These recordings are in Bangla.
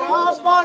আমার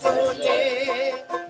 চলে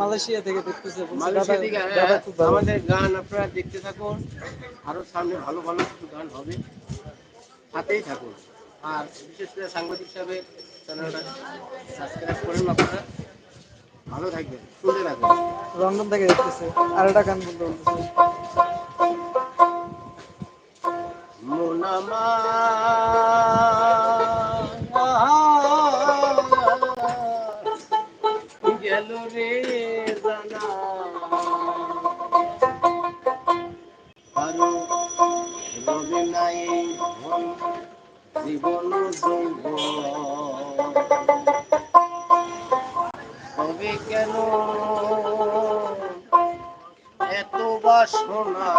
মালয়েশিয়া থেকে দেখতেছে হ্যাঁ, আমাদের গান আপনারা দেখতে থাকুন আরও সামনে ভালো ভালো কিছু গান হবে হাতেই থাকুন। আর বিশেষ করে সাংবাদিক হিসাবে আপনারা। ভালো থাকবেন শুনতে থাকবেন। লন্ডন থেকে দেখতেছে আর একটা গান বলতে বলতেছে। হবে কেন? এত বাসনা।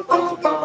হতো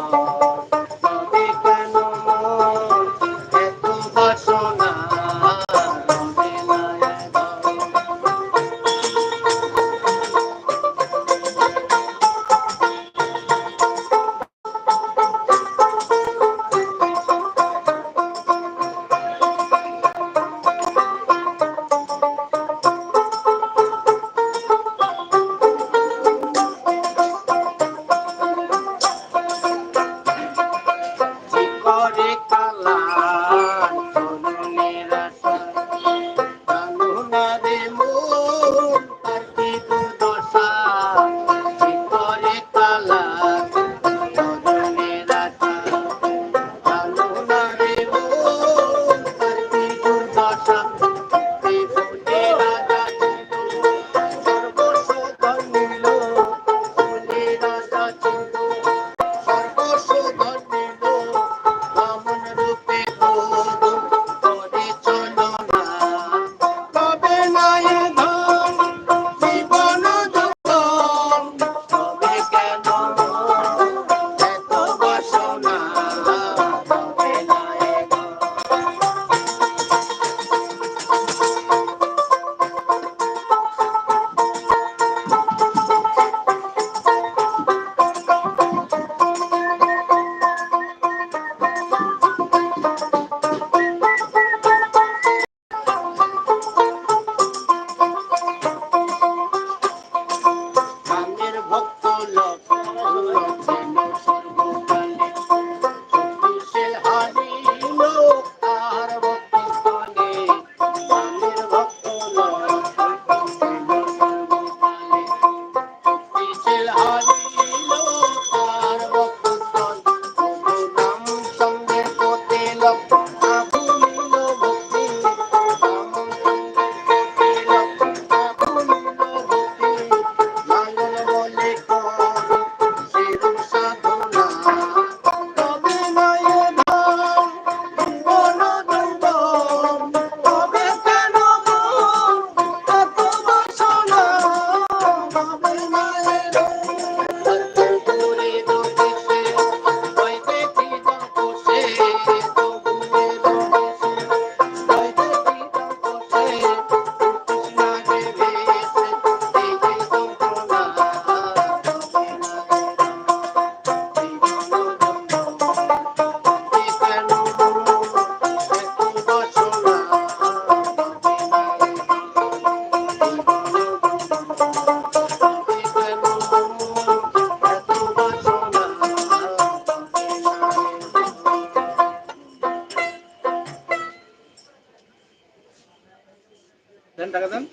টাকা দেন।